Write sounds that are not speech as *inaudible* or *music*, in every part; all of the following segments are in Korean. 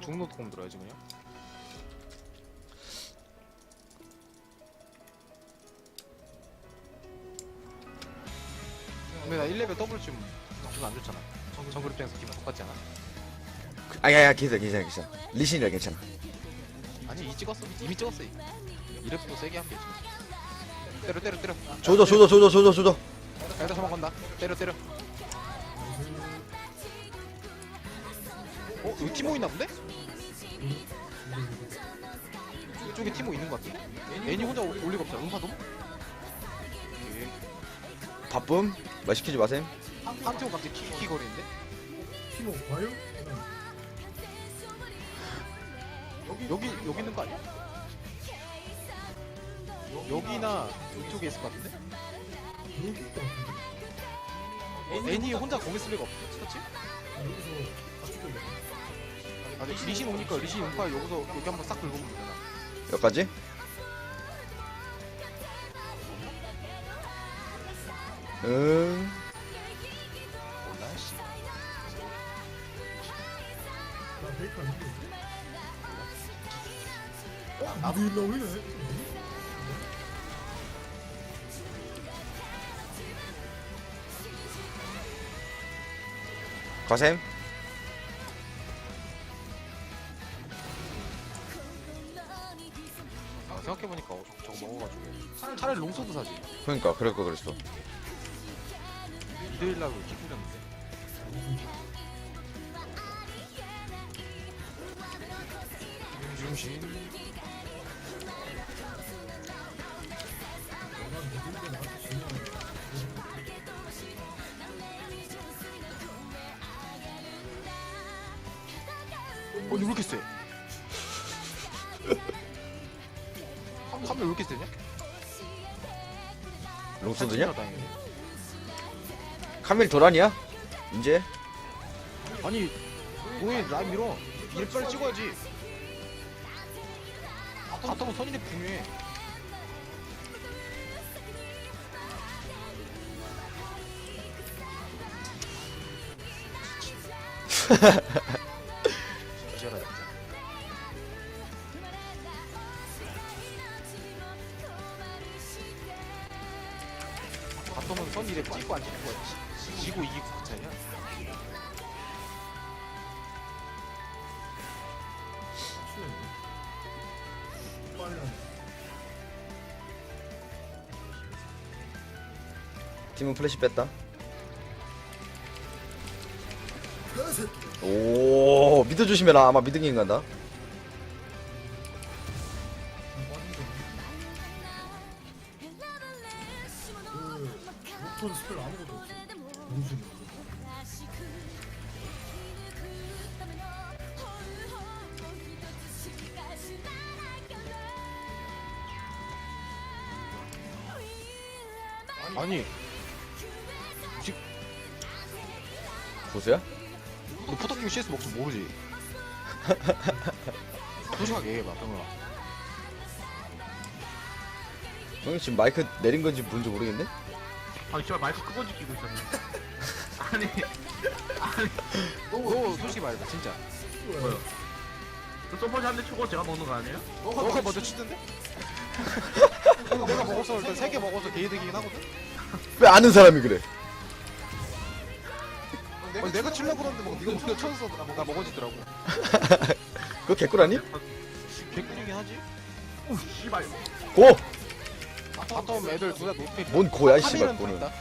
중노 공 들어야지 그냥. 근데 나 1레벨 더블 쯤 기분 안 좋잖아. 정글 입장에서 기분 똑같지 않아? 아야야 괜찮아 괜찮아 괜찮아 리신이라 괜찮아 아니 이 찍었어. 이미 찍었어. 이. 이랩도 세게 할게 지금. 때려 때려 때려. 조져 조져 조져 조져 조져 애들 처먹건다. 때려 때려. 어? 여기 티모 있나 본데? 이쪽에 티모 있는 것 같아. 애니 혼자 올 리가 없잖아. 음파도? 바쁨 말 시키지 마셈 한티모 갑자기 키키 거리는데? 티모 봐요? 여기 여기 있는 거 아니야? 여기나 이쪽에 있을 것 같은데? 여기 있다 같은데? 애니 혼자 거기 쓸 리가 없어. 그렇지? 아, 여기서 같이 끌려 아니 리신 오니까 리신 음파 여기서 여기 한번 싹 긁어보면 되잖아. 여기까지 응 몰라 씨. 나 베이크 아닌데 어? 미드 일라오이네 가셈 아, 생각해보니까 어, 저거 먹어가지고 차라리, 차라리 롱소드 사지. 그러니까 그럴 거 그랬어 이들라고 키 뿌렸는데. 중심. 아, 아, 있거든요? 카밀 도란이야? 이제? 아니 뭐해 나 밀어 일 빨리 찍어야지 아까 타고 선인의 붕해 *laughs* 팀은 플래시 뺐다. 오 미드 조심해라 아마 간다 아무것도 없어 무슨 아니 고수야? 너 포토킹 CS 먹지 모르지? *laughs* 솔직하게 얘기해봐 병현아 형이 지금 마이크 내린 건지 뭔지 모르겠네? 아, 씨발 마이크 끄고 지키고 있었네. *laughs* 아니, 너, 너 솔직히 말해봐 진짜 뭐요? 그 서포지 한대 치고 제가 먹는 거 아니에요? 너가 먼저 치던데? *laughs* 내가, 먹어서 일단 3개 먹어서 개이득이긴 하거든? 왜 아는 사람이 그래 내가 치려고 그러는데 막 네가 먼저 쳐서 나, 나 먹어지더라고 *laughs* 그거 개꿀 아니? 개꿀이긴 하지? 오, 씨발. 고! 바텀 애들 둘다 노페 뭔 고야 이 씨발 고는 있다.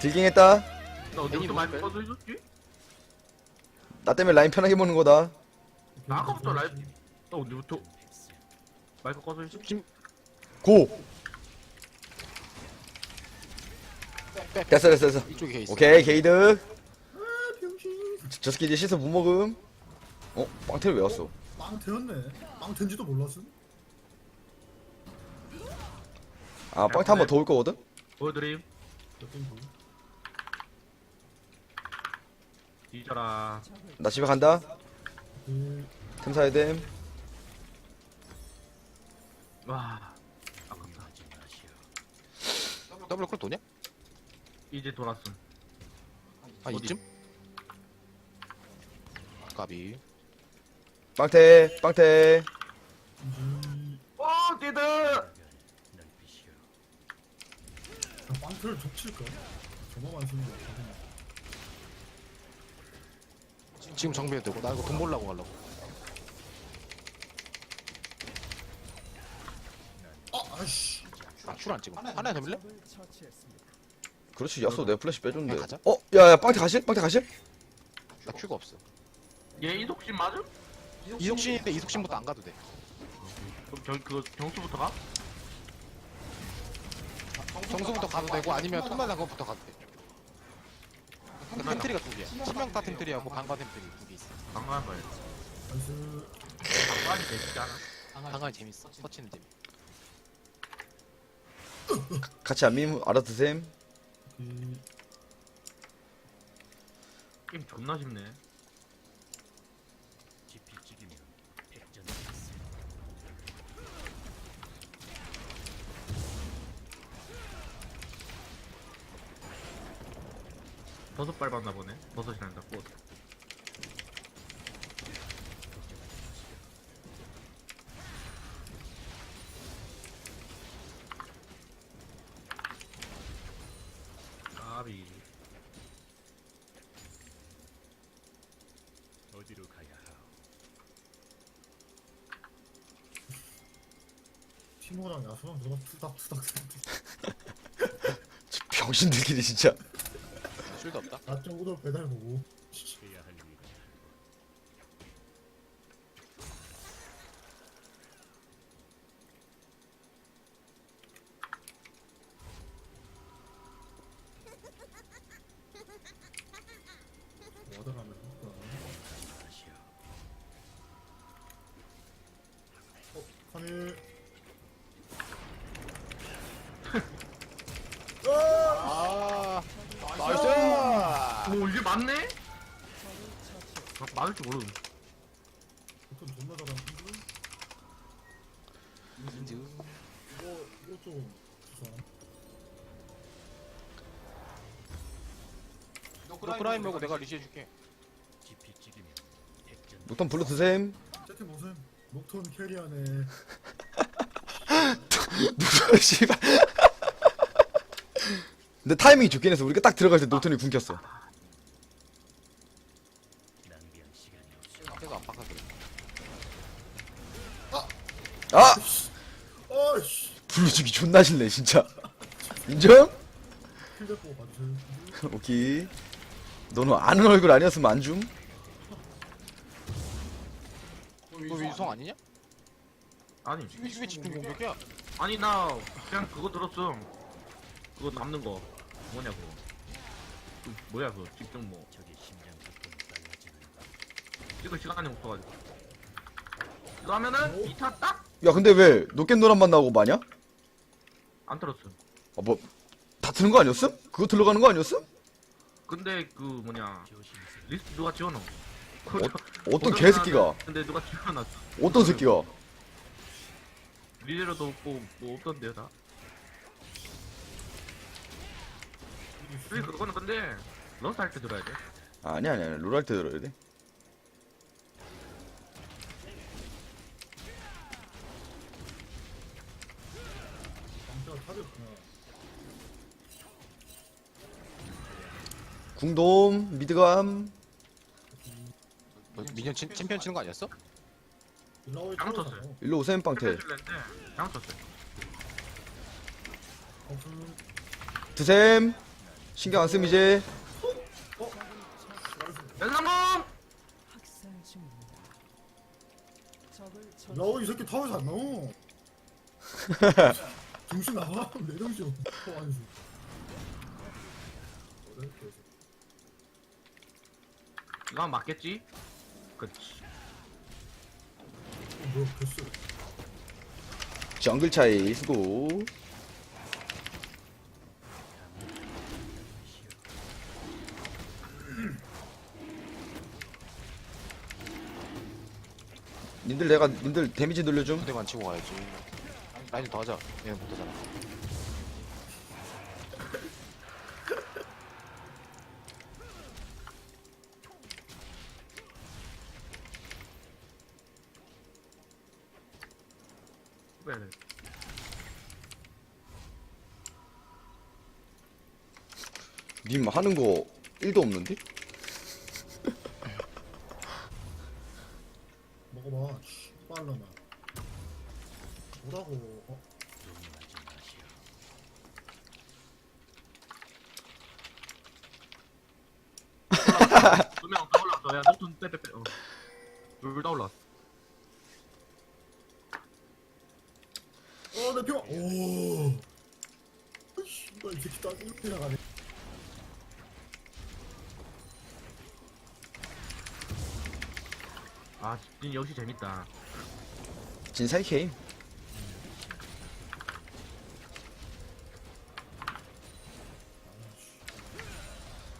딜깅 했다 나 먹을 꺼서 해줬지? 나 때문에 라인 편하게 보는 거다 나 아까부터 라이브. 나 언제부터 마이크 꺼서 해줬지? 김 고! 됐어 됐어 됐어 이쪽에 개 있어 오케이 게이드 아 저- 저 새끼 이제 시선 못 먹음 어? 빵태를 왜 왔어? 빵 태웠네 빵 텐지도 몰랐음 아 빵태 한 번 더 올 거거든? 보여드림. 더. 뒤져라. 나 집에 간다 그템 사야 됨 와. 더블 쿨 도냐? 이제 돌았음. 아 어디? 이쯤? 까비 빵태 빵태 음, 어! 그냥 빵틀을 덮칠까? 저거만 쓰는 거. 지금 정비해도 되고 나 이거 돈 벌라고 가려고 아, 아이씨. 나큐안 찍어 하나 더 밀래? 그렇지 야쏘 내가 플래시 빼줬는데 가자. 어? 야야 빵태 가실? 빵태 가실? 나 큐가 없어 얘 이독신 맞음? 이속신인데 이속신부터 안 가도 돼 그럼 저기 그 경수부터 가? 정수부터 가도 되고 아니면 톤만 장군부터 가도 돼 템트리가 두 개야 치명타 템트리하고 방관 템트리 두 개 있어 강화한 거야. 강화이 되지 않아? 방관이 재밌어 서치는 재밌어 같이 안밈 알아드셈 이 게임 존나 쉽네. 버섯 밟았나 보네. 버섯이 난다. 꽃. 아비. *laughs* 티모랑 야수랑 들어가 투닥 투닥. *laughs* 병신들끼리 진짜 쉴드 없다 나쪽으로 배달 보고. 얻어가면 할까? 어, 하늘. 아 나이스 오 이게 맞네? 아, 맞을 줄 모르는. 보통 존나 잘하는 친구? 이거 이거 좀 주사. 너 프라임 말고 내가 리시 해줄게 녹턴 불러 드셈 세팅 보셈. 녹톤 캐리하네. 누가 *laughs* 씨발 근데 타이밍이 좋긴 해서 우리가 딱 들어갈 때 녹턴이 굶겼어 앞에서 안 바꿔 그래 아! 어이씨. 불러주기 존나 싫네 진짜 인정? 킬대 보고 봐주세요. 오케이 너는 아는 얼굴 아니었으면 안 줌? 너 위성 아니냐? 아니 왜, 왜 집중 공격이야? 아니 나 그냥 그거 들었음. 그거 남는 거 뭐냐고. 그 뭐야 그거 집중 뭐. 이거 시간이 없어가지고. 이거 하면은 2타 딱? 야 근데 왜 노깻노란만 나오고 마냐? 안 들었음. 아뭐 다 트는 거 아니었음? 그거 들어가는 거 아니었음? 근데 그 뭐냐 리스트 누가 지워놓은 어떤 개새끼가? 근데 누가 지워놨어? 어떤 새끼가? 리레로도 없고 뭐 없던데요 다? 그리고 그거는 근데 러스 할때 들어야 돼. 아니 아니 아니. 롤할때 들어야 돼. 타졌구나. 궁돔 미드감 너 미니언 친, 챔피언 치는 거 아니었어? 일라오이 잘못 타졌잖아. 쳤어요. 일로 오셈 빵태 해줄랬는데 잘못 쳤어요 없음. 드셈 신경 안씀 이제 연상공 일라오이 이 새끼 타워에서 안 나오. 정신 나가. 내려오죠. 어, 아니지. 그래, 그래서. 이거 하면 맞겠지? 그치. 어, 뭐야, 됐어. 정글 차이 수고 님들 내가 님들 데미지 늘려줌? 부대만 치고 가야지. 라인 더 하자. 얘는 못하잖아 빼야 돼. 님 하는 거 1도 없는데? 먹어봐. 씨, 빨라나. 뭐라고? 어? 두명 다 올랐어. 야, 너돈 빼, 빼, 빼. 어. 둘다 올랐어. 어, 내 평. 오. 아이씨, 이이 새끼 딱 이렇게 나가네. 아, 진 역시 재밌다. 진 사이 게임.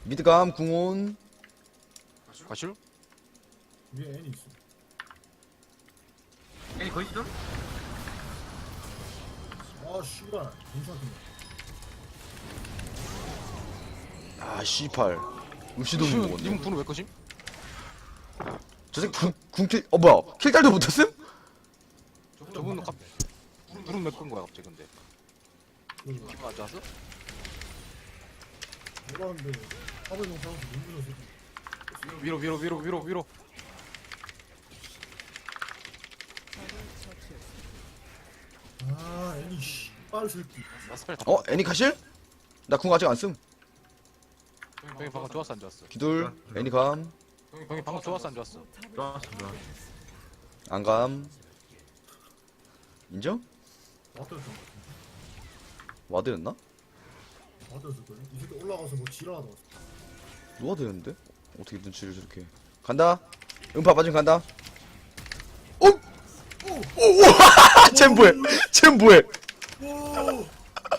미드감 궁온 가실? 위에 애니 있어. 애니 거의 시즌? 아, 씨발. 괜찮던데. 아 씨팔 음식도 못 먹었네 님 분은 왜 거심? 저 새끼 궁, 궁킬 어 뭐야 킬달도 못했음? 저분은 갑 불은 왜끈 거야 갑자기 근데 기분 안 좋았어? 뭐라는데 화면 영상에서 눈부셔서 위로 위로 위로 위로 위로 아 애니 씨발 새끼 나 스펠 다 어 애니카실? 나 궁 아직 안 쓴. 형이 방금 좋았어 안 좋았어? 기둘 애니 감 형이 방금 좋았어 안 좋았어? 좋았어, 좋았어. 안감 인정? 거 와드였나? 와드였을 거야 이 새끼 올라가서 뭐 지랄하다 왔어 누가 되는데? 어떻게 눈치를 저렇게 간다 음파 빠진 간다 오! 오오 쟨 뭐해 쟨 뭐해 오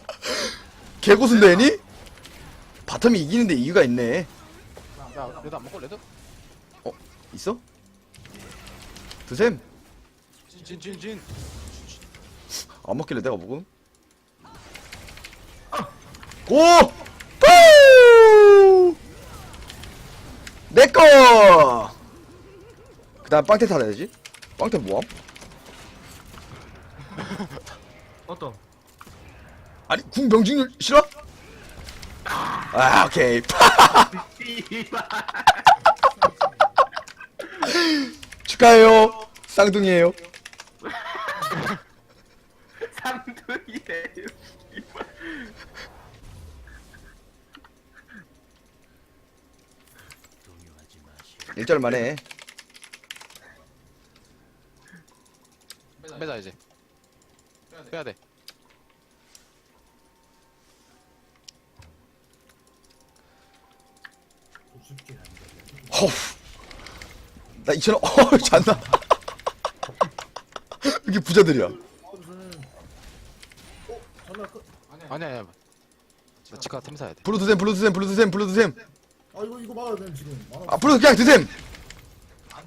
*laughs* 개고순데 애니? 바텀이 이기는데 이유가 있네 야 레드 안 먹고 레드? 있어? 드셈 진진진 안 먹길래 내가 먹음 고! 푸! 내꺼! 그 다음 빵태 타야지 빵태 뭐함? 어떤? 아니 궁 병중률 싫어? 아 오케이. *laughs* 축하해요 쌍둥이에요. 씨발. 일절 만에 빼자 이제 빼야 돼 쉽게 허우 나 2천원 *laughs* 어우 잔나 이게 부자들이야. 아 무슨 어? 전화 끝 아니야 아니야. 나 치과 템 사야 돼. 블루 드셈 블루 드셈 블루 드셈 블루 드셈. 아 이거 이거 막아야 돼 지금. 만화 아 블루 그냥 드셈.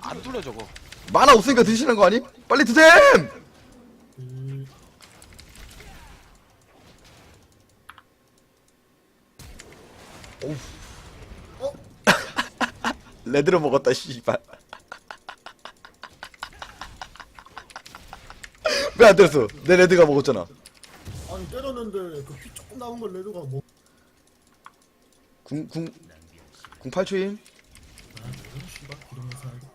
안 뚫려 저거. 만화 없으니까 드시는 거 아니? 빨리 드셈! 그... 오우 어? 레드로 먹었다 씨발 안 때렸어. 내 레드가 먹었잖아. 아니 때렸는데 그 피 조금 남은 걸 레드가 뭐 궁 궁 궁 8초임? 아, 뭐야, 씨발 기름을 사야 돼.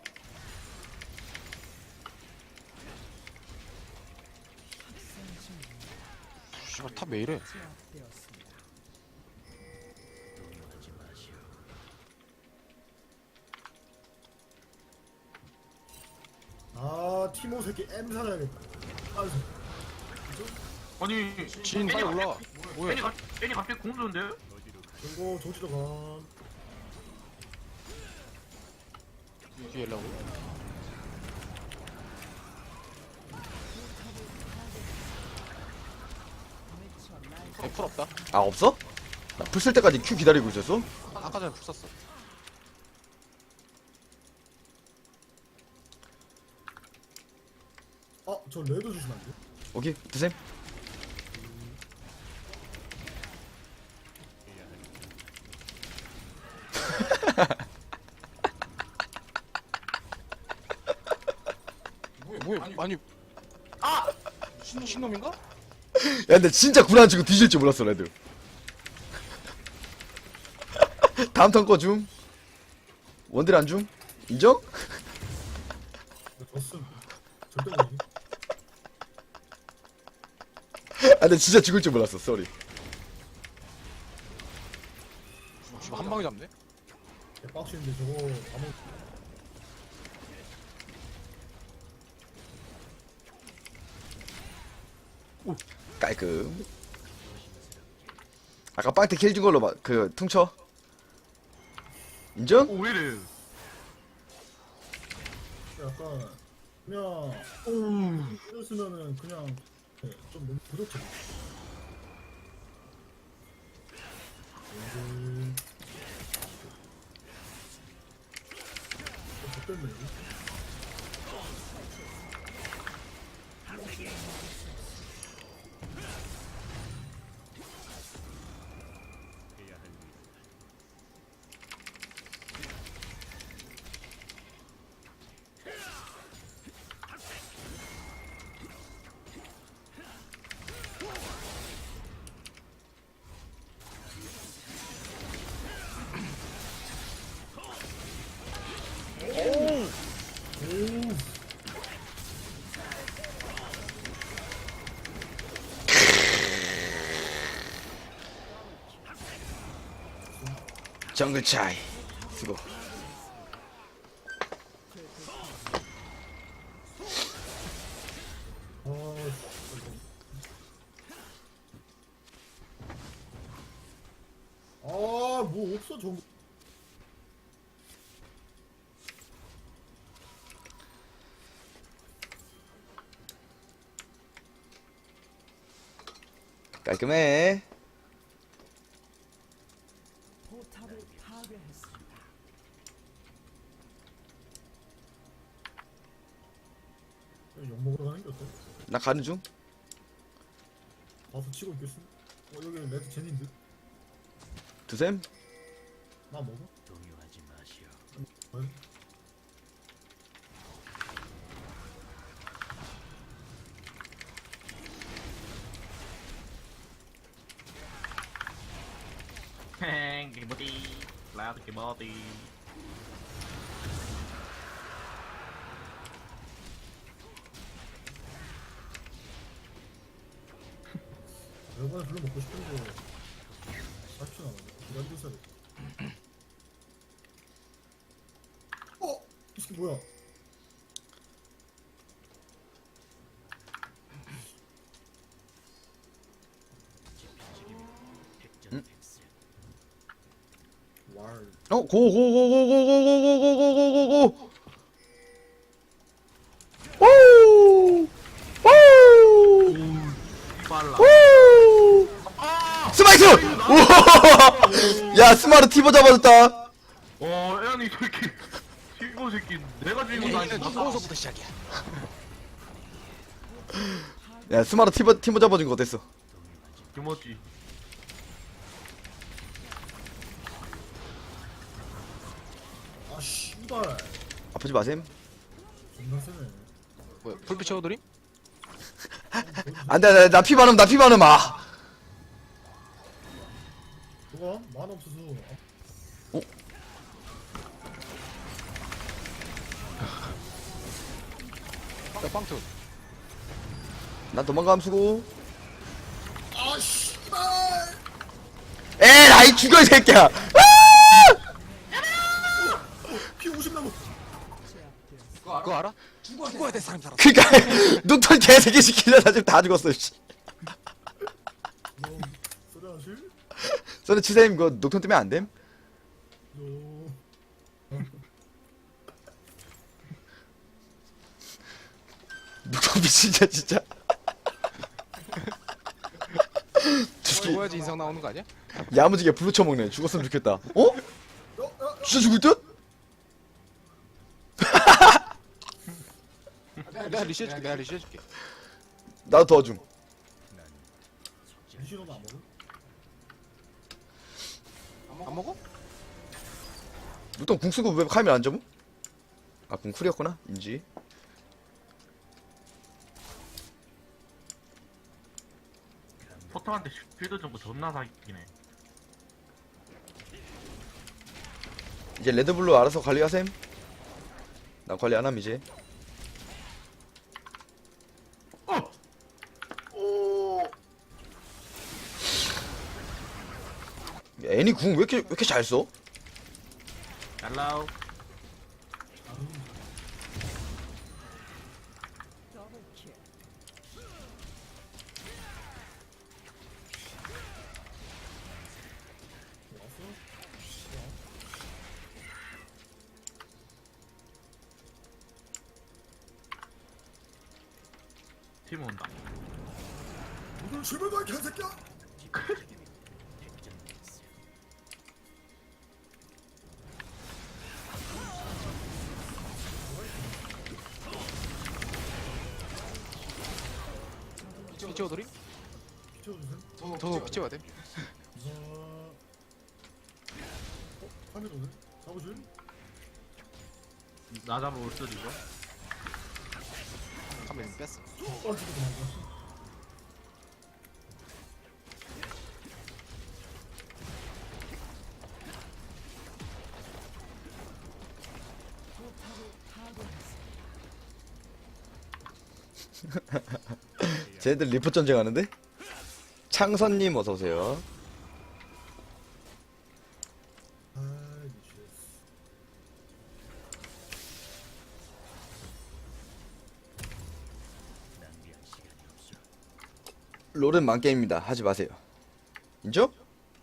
씨발 탑왜 이래? 아 티모 새끼 M 사야겠다 아 아니, 진 빨리 올라와 뭐야 애니, 갑- 애니 갑자기 공 주는데? 이거 조지러 가 뒤에 일라고 풀 없다 아 없어? 나 풀 쓸 때까지 큐 기다리고 있었어? 아까 전에 풀 썼어 저 레드 주시면 안 돼요? 오케이 드셈 뭐야 아니 미친 놈인가? 야 근데 진짜 구란 치고 뒤질 줄 몰랐어 레드 다음 턴 거줌 원딜 안 줌? 인정? 졌음. 절대 못이지. *laughs* 아 근데 진짜 죽을 줄 몰랐어 쏘리 씨발 한 방에 잡네. 빡치는데 저거 아무 깔끔 아까 빵태 킬준 걸로 막 그 퉁쳐 인정? 오, 왜 이래? 약간 그냥 이랬으면은 그냥 네, 좀 너무 부족해. 정글 차이 수고 아, 아, 뭐 없어, 저. 깔끔해 욕 먹으러 가는 게 어때? 나 가는 중 와서 치고 있겠어? 어, 여기 레드 제니인데? 드셈 나 먹어? 여관에 별로 먹고 싶은데 싹시 나오네. 기다리고 있어야 돼. 어? 이 새끼 뭐야? 왈. 어 고 고 고 고 고 고 고 고 고 고 고 고 오! 오! 빨라. 오! 스마이트! 우와! 야 스 마르 티버 잡아줬다 어, 애니 새끼. 친구 새끼. 내가 주인공 아니지. 얘는 누구서부터 시작이야. 야 스마르 티버 티버 잡아준 거 어땠어? 기모지. 아 씨발. 아프지 마셈 존나 세네. 뭐야? 불빛 채워드림? 안돼 안돼 나피 많음 나피 많음 아 만 없어서. 야 빵트. 난 도망감 수고 아 씨발. 에라이 죽여 이 새끼야 피 50 남았. 그거 알아? 죽어야 돼 사람 살아. 그니까 *laughs* 녹턴 개새끼 시키려다 지금 다 죽었어 씨. 너 소리 하실? 저는 치사임 그거 녹턴 때문에 안됨? 너. 녹턴 미친자 진짜 죽어야지 *laughs* 인상 나오는 거 아니야? 야무지게 불로 쳐먹네 죽었으면 좋겠다 어? 진짜 죽을 듯? 내가 리시 해줄게. 내가 리시 해줄게. 나도 도와줌 리시너도 안 먹어? 안 먹어? 녹턴 궁 쓰고 왜 카이면 안 잡음? 아 궁쿨이었구나 인지 포터한테 쉴드 정보 존나 사기네. 이제 레드블루 알아서 관리하셈. 나 관리 안함 이제. 어! 오! 애니 궁 왜 이렇게 왜 이렇게 잘 써? Hello? 나 잡으러 올 수도 이거. 카메라 뺐어. 도망가 *laughs* 쟤들 리포 전쟁하는데? 창선님 어서 오세요. 아이 미치겠어 롤은 만게임입니다. 하지 마세요. 인정?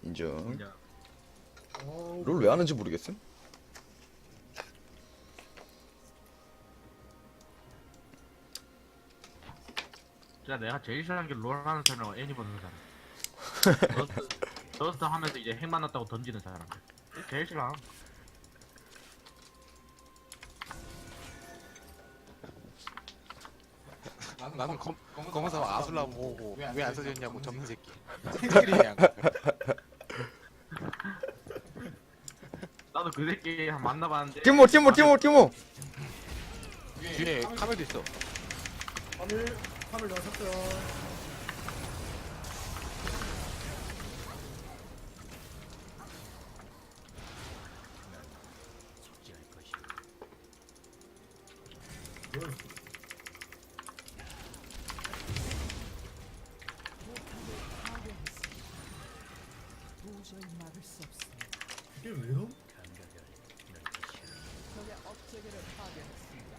인정. 그냥 아우 롤왜 하는지 모르겠음. 진짜 내가 제일 싫어하는 게 롤 하는 사람하고 애니 보는 사람. *laughs* 저스트, 저스트 하면서 이제 핵 만났다고 던지는 사람. 제일 싫어. 나는 검, 검은사 아술라 보고 왜 안 써졌냐고 접는 새끼. 나도 그 새끼 한 만나봤는데. 티모 티모 티모 티모. 뒤에 카메라도 있어. 카밀 내가 샀어요 뭐야 도저히 막을 수 없습니다. 이게 왜 이럼? 업체계를 파괴했습니다.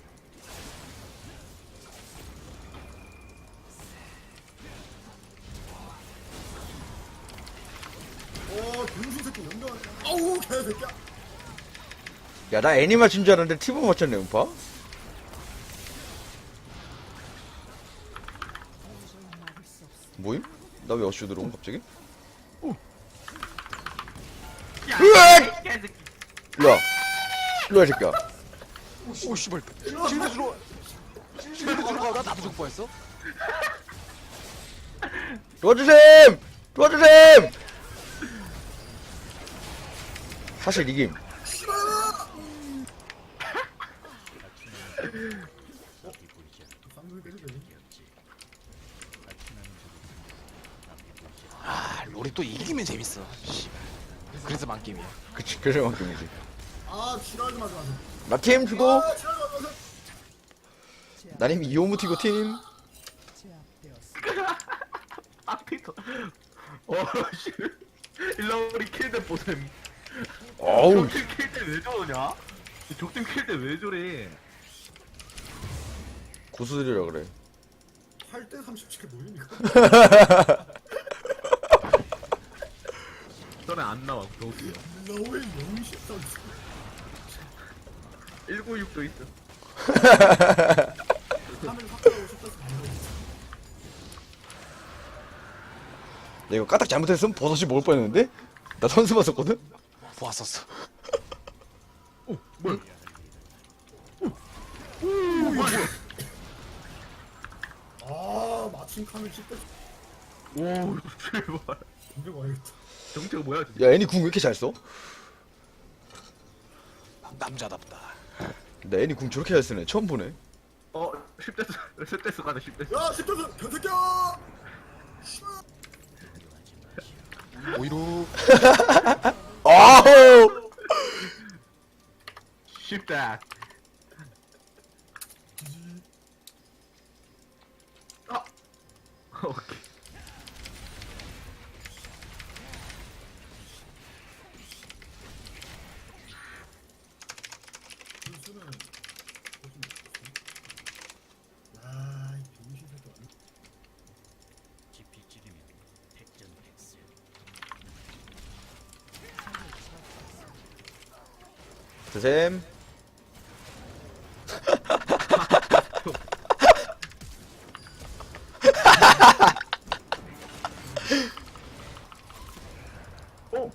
어 병신 새끼 연병하네 아우 개새끼야 야 나 애니 맞춘 줄 알았는데 티모 맞췄네 음파. 뭐임? 나 왜 어슈 들어온 갑자기? 야, 으악! 개새끼. 일로와. 일로와 이 새끼야. 오 씨발. 실드 들어. 실드 들어가. 나 나도 죽을 뻔했어. 도와주셈! 도와주셈! 사실 이김. 아 롤이 또 이기면 재밌어. 씨발. 그래서 만게임이야. 그치, 그래서 만큼이지. 아 지랄하지 마세요 나팀 주고, 아 나님 이오무 티고 팀. 제압되었습니다. 아, 피터. 어, 씨. 일러리 킬대 보셈. 어우, 적팀 킬대 왜 저러냐? 적팀 킬대 왜 저래? 고수들이라 그래. 8대 37개 뭐입니까? 전에 안 나와, 도우스요. 너왜 영시 선수 196도 있어. 야, 이거 까딱 잘못했으면 버섯이 먹을 뻔했는데? 나 선수 봤었거든? 보았었어. 뭐야? 아 마침 카밀 10대 오, 제발. 군대 가야겠다 정체가 뭐야, 진짜? 야, 애니 궁 왜 이렇게 잘 써? 남자답다. 나 애니 궁 저렇게 잘 쓰네. 처음 보네. 어, 10대스, 10대스 가네, 10대스. 야 10대 개새끼야 씨발 오이루 아우 쉽다. 아. 오케이. 수는 아, 이 병신 새끼 완전 드셈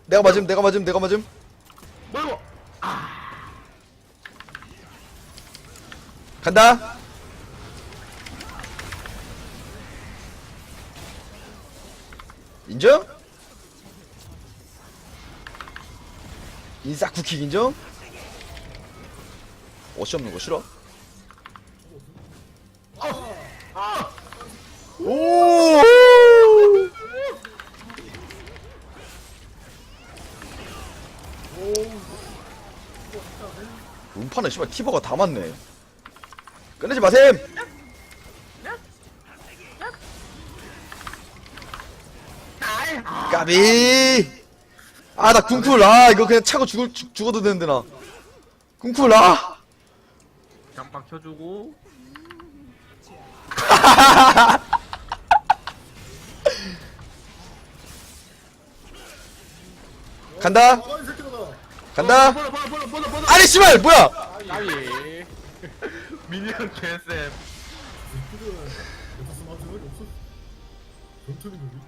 내가 맞음 내가 맞음 내가 맞음 뭐 이거? 간다 인정? 인싸 쿠키 인정? 어시 없는 거 싫어? 오! 음파는 씨발 티버가 다 맞네. 끝내지 마셈. 까비. 아 나 궁쿨 아 이거 그냥 차고 죽을 죽, 죽어도 되는데 나. 궁쿨 아. 켜주고. *laughs* 간다 이. 간다. 아니 씨발 뭐야? 까비 *laughs* 미니언 개쌤. 새끼들 없어. 전투는.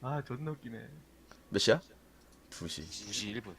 아 존나 웃기네. 몇 시야? 2시. 2시 1분